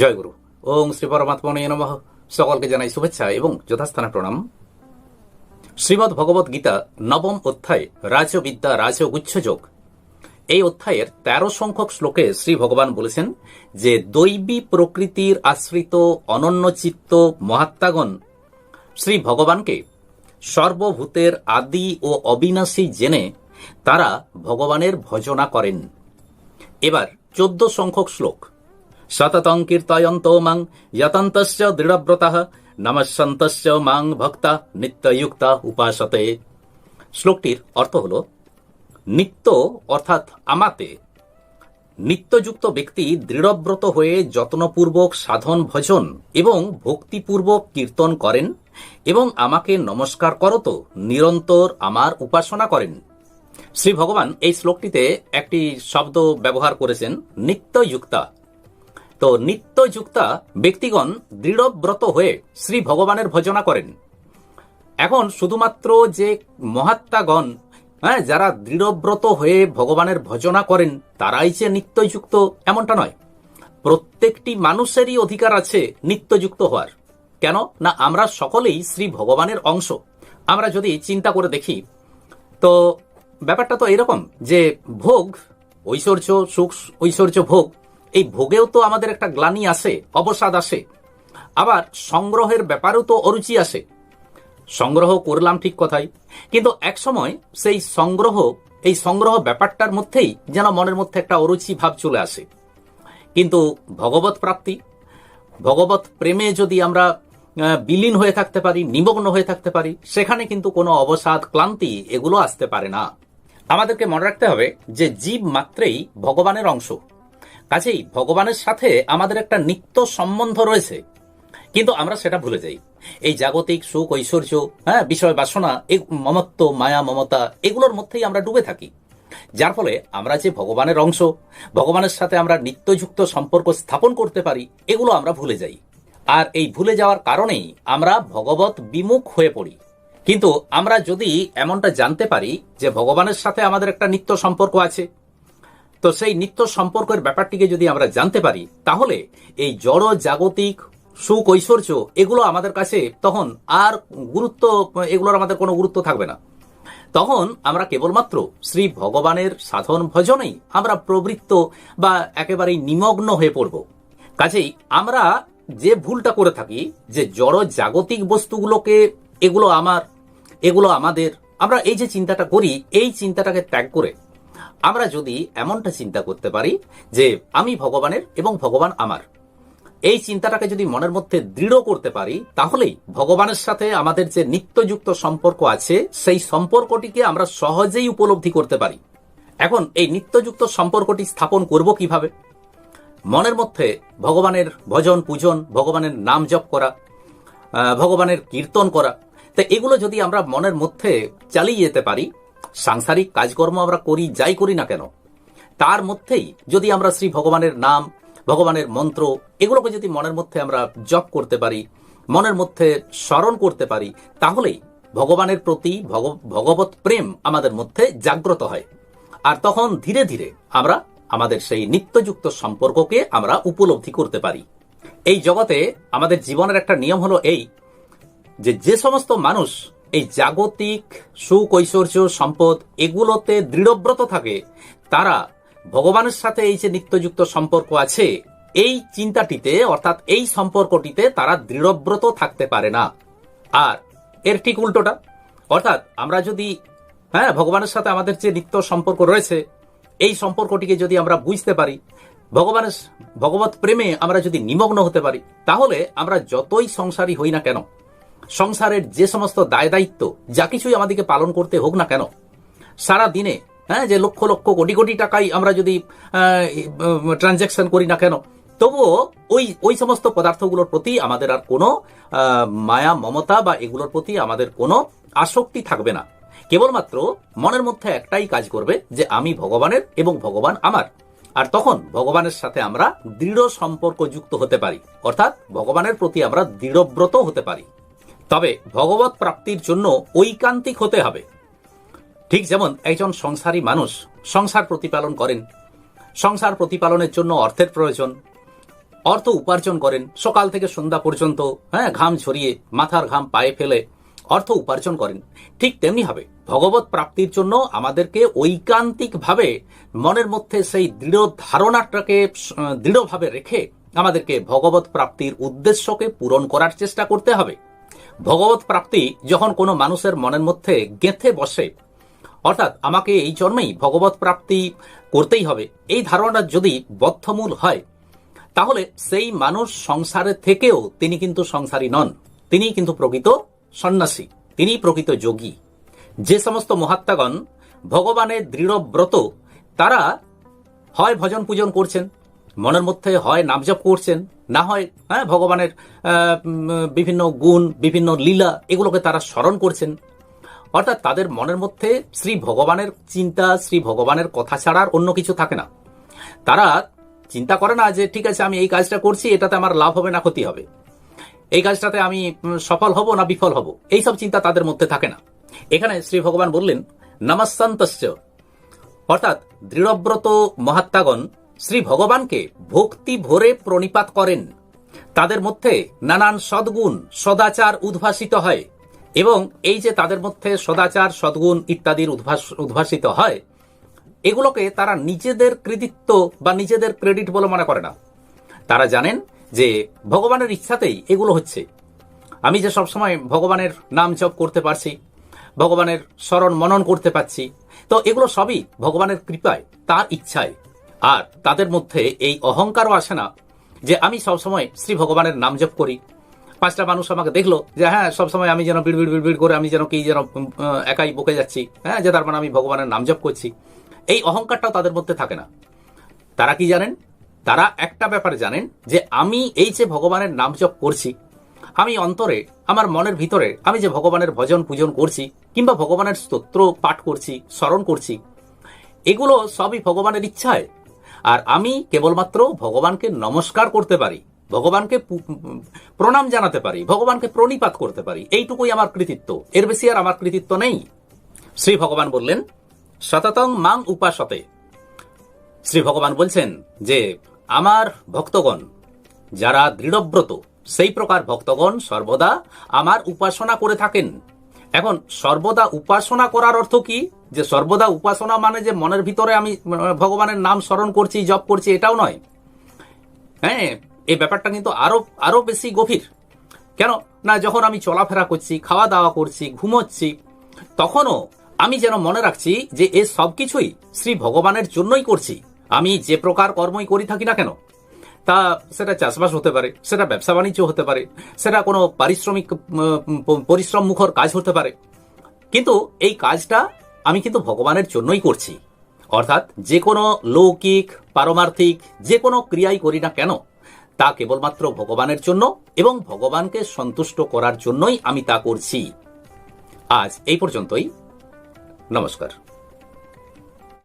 জয়গুরু ওং শ্রী পরমাত্মনে নমঃ। সকলকে জানাই শুভেচ্ছা এবং যথাস্থানে প্রণাম। শ্রীমদ্ ভগবত গীতা নবম অধ্যায়, রাজবিদ্যা রাজগুচ্ছযোগ এই অধ্যায়ের তেরো সংখ্যক শ্লোকে শ্রী ভগবান বলেছেন যে, দৈবী প্রকৃতির আশ্রিত অনন্যচিত্ত মহাত্মাগণ, শ্রী ভগবানকে সর্বভূতের আদি ও অবিনাশী জেনে তারা ভগবানের ভজনা করেন। এবার চোদ্দ সংখ্যক শ্লোক। সততং কীর্তয়ন্ত মাং যতন্তশ্চ দৃঢ়ব্রতঃ নমস্যন্তশ্চ মাং ভক্তা নিত্যযুক্তা উপাসতে শ্লোকটির অর্থ হল নিত্য অর্থাৎ আমাতে নিত্যযুক্ত ব্যক্তি দৃঢ়ব্রত হয়ে যত্নপূর্বক সাধন ভজন এবং ভক্তিপূর্বক কীর্তন করেন এবং আমাকে নমস্কার করত নিরন্তর আমার উপাসনা করেন শ্রী ভগবান এই শ্লোকটিতে একটি শব্দ ব্যবহার করেছেন নিত্যযুক্তা তো নিত্যযুক্তা ব্যক্তিগণ দৃঢ়ব্রত হয়ে শ্রী ভগবানের ভজনা করেন। এখন শুধুমাত্র যে মহাত্মাগণ হ্যাঁ যারা দৃঢ়ব্রত হয়ে ভগবানের ভজনা করেন, তারাই যে নিত্যযুক্ত, এমনটা নয়। প্রত্যেকটি মানুষেরই অধিকার আছে নিত্যযুক্ত হওয়ার। কেন? না, আমরা সকলেই শ্রী ভগবানের অংশ। আমরা যদি চিন্তা করে দেখি, তো ব্যাপারটা তো এরকম যে ভোগ, ঐশ্বর্য, সুখ, ঐশ্বর্য ভোগ এই ভোগেও তো আমাদের একটা গ্লানি আসে, অবসাদ আসে। আবার সংগ্রহের ব্যাপারেও তো অরুচি আসে। সংগ্রহ করলাম ঠিক কথাই, কিন্তু এক সময় সেই সংগ্রহ, এই সংগ্রহ ব্যাপারটার মধ্যেই যেন মনের মধ্যে একটা অরুচি ভাব চলে আসে। কিন্তু ভগবত প্রাপ্তি, ভগবত প্রেমে যদি আমরা বিলীন হয়ে থাকতে পারি, নিমগ্ন হয়ে থাকতে পারি, সেখানে কিন্তু কোনো অবসাদ, ক্লান্তি এগুলো আসতে পারে না। আমাদেরকে মনে রাখতে হবে যে জীব মাত্রেই ভগবানের অংশ। কাজেই ভগবানের সাথে আমাদের একটা নিত্য সম্বন্ধ রয়েছে। কিন্তু আমরা সেটা ভুলে যাই। এই জাগতিক সুখ, ঐশ্বর্য হ্যাঁ বিষয় বাসনা, এই মমত্ব, মায়া, মমতা, এগুলোর মধ্যেই আমরা ডুবে থাকি। যার ফলে আমরা যে ভগবানের অংশ, ভগবানের সাথে আমরা নিত্যযুক্ত সম্পর্ক স্থাপন করতে পারি, এগুলো আমরা ভুলে যাই। আর এই ভুলে যাওয়ার কারণেই আমরা ভগবত বিমুখ হয়ে পড়ি। কিন্তু আমরা যদি এমনটা জানতে পারি যে ভগবানের সাথে আমাদের একটা নিত্য সম্পর্ক আছে তো সেই নিত্য সম্পর্কের ব্যাপারটিকে যদি আমরা জানতে পারি, তাহলে এই জড়, জাগতিক সুখ ঐশ্বর্য এগুলো আমাদের কাছে তখন আর গুরুত্ব, এগুলোর আমাদের কোনো গুরুত্ব থাকবে না। তখন আমরা কেবলমাত্র শ্রী ভগবানের সাধন ভজনেই আমরা প্রবৃত্ত বা একেবারেই নিমগ্ন হয়ে পড়ব। কাজেই আমরা যে ভুলটা করে থাকি, যে জড়, জাগতিক বস্তুগুলোকে, এগুলো আমার, এগুলো আমাদের, আমরা এই যে চিন্তাটা করি, এই চিন্তাটাকে ত্যাগ করে আমরা যদি এমনটা চিন্তা করতে পারি যে আমি ভগবানের এবং ভগবান আমার, এই চিন্তাটাকে যদি মনের মধ্যে দৃঢ় করতে পারি, তাহলেই ভগবানের সাথে আমাদের যে নিত্যযুক্ত সম্পর্ক আছে, সেই সম্পর্কটিকে আমরা সহজেই উপলব্ধি করতে পারি। এখন এই নিত্যযুক্ত সম্পর্কটি স্থাপন করব কীভাবে? মনের মধ্যে ভগবানের ভজন পূজন, ভগবানের নাম জপ করা ভগবানের কীর্তন করা, তো এগুলো যদি আমরা মনের মধ্যে চালিয়ে যেতে পারি সাংসারিক কাজকর্ম আমরা করি, যাই করি না কেন, তার মধ্যেই যদি আমরা শ্রী ভগবানের নাম, ভগবানের মন্ত্র, এগুলোকে যদি মনের মধ্যে আমরা জপ করতে পারি, মনের মধ্যে স্মরণ করতে পারি, তাহলেই ভগবানের প্রতি ভগ- ভগবত প্রেম আমাদের মধ্যে জাগ্রত হয়। আর তখন ধীরে ধীরে আমরা আমাদের সেই নিত্যযুক্ত সম্পর্ককে আমরা উপলব্ধি করতে পারি। এই জগতে আমাদের জীবনের একটা নিয়ম হলো এই, যে যে সমস্ত মানুষ এই জাগতিক সুখ ঐশ্বর্য সম্পদ এগুলোতে দৃঢ়ব্রত থাকে। তারা ভগবানের সাথে এই যে নিত্যযুক্ত সম্পর্ক আছে, এই চিন্তাটিতে, অর্থাৎ এই সম্পর্কটিতে তারা দৃঢ়ব্রত থাকতে পারে না। আর এর ঠিক উল্টোটা, অর্থাৎ আমরা যদি হ্যাঁ ভগবানের সাথে আমাদের যে নিত্য সম্পর্ক রয়েছে, এই সম্পর্কটিকে যদি আমরা বুঝতে পারি, ভগবানের ভগবত প্রেমে আমরা যদি নিমগ্ন হতে পারি, তাহলে আমরা যতই সংসারী হই না কেন সংসারের যে সমস্ত দায় দায়িত্ব যা কিছুই আমাদেরকে পালন করতে হোক না কেন, সারা দিনে হ্যাঁ যে লক্ষ লক্ষ কোটি কোটি টাকাই আমরা যদি ট্রানজ্যাকশন করি না কেন, তবুও ওই ওই সমস্ত পদার্থগুলোর প্রতি আমাদের আর কোনো মায়া, মমতা বা এগুলোর প্রতি আমাদের কোনো আসক্তি থাকবে না। কেবলমাত্র মনের মধ্যে একটাই কাজ করবে যে আমি ভগবানের এবং ভগবান আমার। আর তখন ভগবানের সাথে আমরা দৃঢ় সম্পর্ক যুক্ত হতে পারি। অর্থাৎ ভগবানের প্রতি আমরা দৃঢ়ব্রত হতে পারি। তবে ভগবত প্রাপ্তির জন্য ঐকান্তিক হতে হবে। ঠিক যেমন একজন সংসারী মানুষ সংসার প্রতিপালন করেন, সংসার প্রতিপালনের জন্য অর্থের প্রয়োজন, অর্থ উপার্জন করেন, সকাল থেকে সন্ধ্যা পর্যন্ত হ্যাঁ ঘাম ঝরিয়ে, মাথার ঘাম পায়ে ফেলে অর্থ উপার্জন করেন। ঠিক তেমনি হবে, ভগবত প্রাপ্তির জন্য আমাদেরকে ঐকান্তিকভাবে মনের মধ্যে সেই দৃঢ় ধারণাটাকে দৃঢ়ভাবে রেখে আমাদেরকে ভগবত প্রাপ্তির উদ্দেশ্যকে পূরণ করার চেষ্টা করতে হবে। ভগবত প্রাপ্তি যখন কোনো মানুষের মনের মধ্যে গেঁথে বসে, অর্থাৎ আমাকে এই জন্মেই ভগবত প্রাপ্তি করতেই হবে, এই ধারণা যদি বদ্ধমূল হয়, তাহলে সেই মানুষ সংসারে থেকেও তিনি কিন্তু সংসারী নন। তিনি কিন্তু প্রকৃত সন্ন্যাসী তিনি প্রকৃত যোগী। যে সমস্ত মহাত্মাগণ ভগবানের দৃঢ়ব্রত, তারা হয় ভজন পূজন করছেন মনের মধ্যে হয় নামজপ করছেন, না হয় হ্যাঁ ভগবানের বিভিন্ন গুণ, বিভিন্ন লীলা, এগুলোকে তারা স্মরণ করছেন। অর্থাৎ তাদের মনের মধ্যে শ্রী ভগবানের চিন্তা, শ্রী ভগবানের কথা ছাড়া আর অন্য কিছু থাকে না। তারা চিন্তা করে না যে, ঠিক আছে, আমি এই কাজটা করছি, এটাতে আমার লাভ হবে না, ক্ষতি হবে। এই কাজটাতে আমি সফল হব না বিফল হব? এইসব চিন্তা তাদের মধ্যে থাকে না। এখানে শ্রী ভগবান বললেন নমস্তান্তশ্চ অর্থাৎ দৃঢ়ব্রত মহাত্মাগণ শ্রী ভগবানকে ভক্তি ভরে প্রণিপাত করেন। তাদের মধ্যে নানান সদ্গুণ সদাচার উদ্ভাসিত হয় এবং এই যে তাদের মধ্যে সদাচার, সদ্গুণ ইত্যাদির উদ্ভাস, উদ্ভাসিত হয়, এগুলোকে তারা নিজেদের কৃতিত্ব বা নিজেদের ক্রেডিট বলে মনে করে না। তারা জানেন যে ভগবানের ইচ্ছাতেই এগুলো হচ্ছে। আমি যে সবসময় ভগবানের নাম জপ করতে পারছি, ভগবানের স্মরণ মনন করতে পারছি, তো এগুলো সবই ভগবানের কৃপায়, তার ইচ্ছায়। আর তাদের মধ্যে এই অহংকারও আসে না যে আমি সবসময় শ্রী ভগবানের নাম জপ করি। পাঁচটা মানুষ আমাকে দেখল যে হ্যাঁ সবসময় আমি যেন বিড় বিড় করে আমি যেন কি যেন একাই বকে যাচ্ছি। হ্যাঁ যে তার মানে আমি ভগবানের নাম জপ করছি। এই অহংকারটাও তাদের মধ্যে থাকে না। তারা কি জানেন? তারা একটা ব্যাপারে জানেন যে, আমি এই যে ভগবানের নাম জপ করছি, আমি অন্তরে, আমার মনের ভিতরে, আমি যে ভগবানের ভজন পূজন করছি, কিংবা ভগবানের স্তোত্র পাঠ করছি, স্মরণ করছি, এগুলো সবই ভগবানের ইচ্ছায়। আর আমি কেবলমাত্র ভগবানকে নমস্কার করতে পারি, ভগবানকে প্রণাম জানাতে পারি, ভগবানকে প্রণিপাত করতে পারি, এইটুকুই আমার কৃতিত্ব। এর বেশি আর আমার কৃতিত্ব নেই। শ্রী ভগবান বললেন, সততং মাং উপাসতে। শ্রী ভগবান বলছেন যে, আমার ভক্তগণ, যারা দৃঢ়ব্রত, সেই প্রকার ভক্তগণ সর্বদা আমার উপাসনা করে থাকেন। এখন সর্বদা উপাসনা করার অর্থ কি? যে সর্বদা উপাসনা মানে যে মনের ভিতরে আমি ভগবানের নাম স্মরণ করছি, জপ করছি, এটাও নয়। হ্যাঁ এই ব্যাপারটা কিন্তু আরও আরও বেশি গভীর। কেন? না, যখন আমি চলাফেরা করছি খাওয়া দাওয়া করছি, ঘুমোচ্ছি, তখনও আমি যেন মনে রাখছি যে এ সব কিছুই শ্রী ভগবানের জন্যই করছি। আমি যে প্রকার কর্মই করি থাকি না কেন? তা সেটা চাষবাস হতে পারে, সেটা ব্যবসা বাণিজ্য হতে পারে, সেটা কোনো পারিশ্রমিক পরিশ্রম মুখর কাজ হতে পারে। কিন্তু এই কাজটা আমি কিন্তু ভগবানের জন্যই করছি। অর্থাৎ যে কোনো লৌকিক, পারমার্থিক, যে কোনো ক্রিয়াই করি না কেন, তা কেবলমাত্র ভগবানের জন্য এবং ভগবানকে সন্তুষ্ট করার জন্যই আমি তা করছি। আজ এই পর্যন্তই। নমস্কার।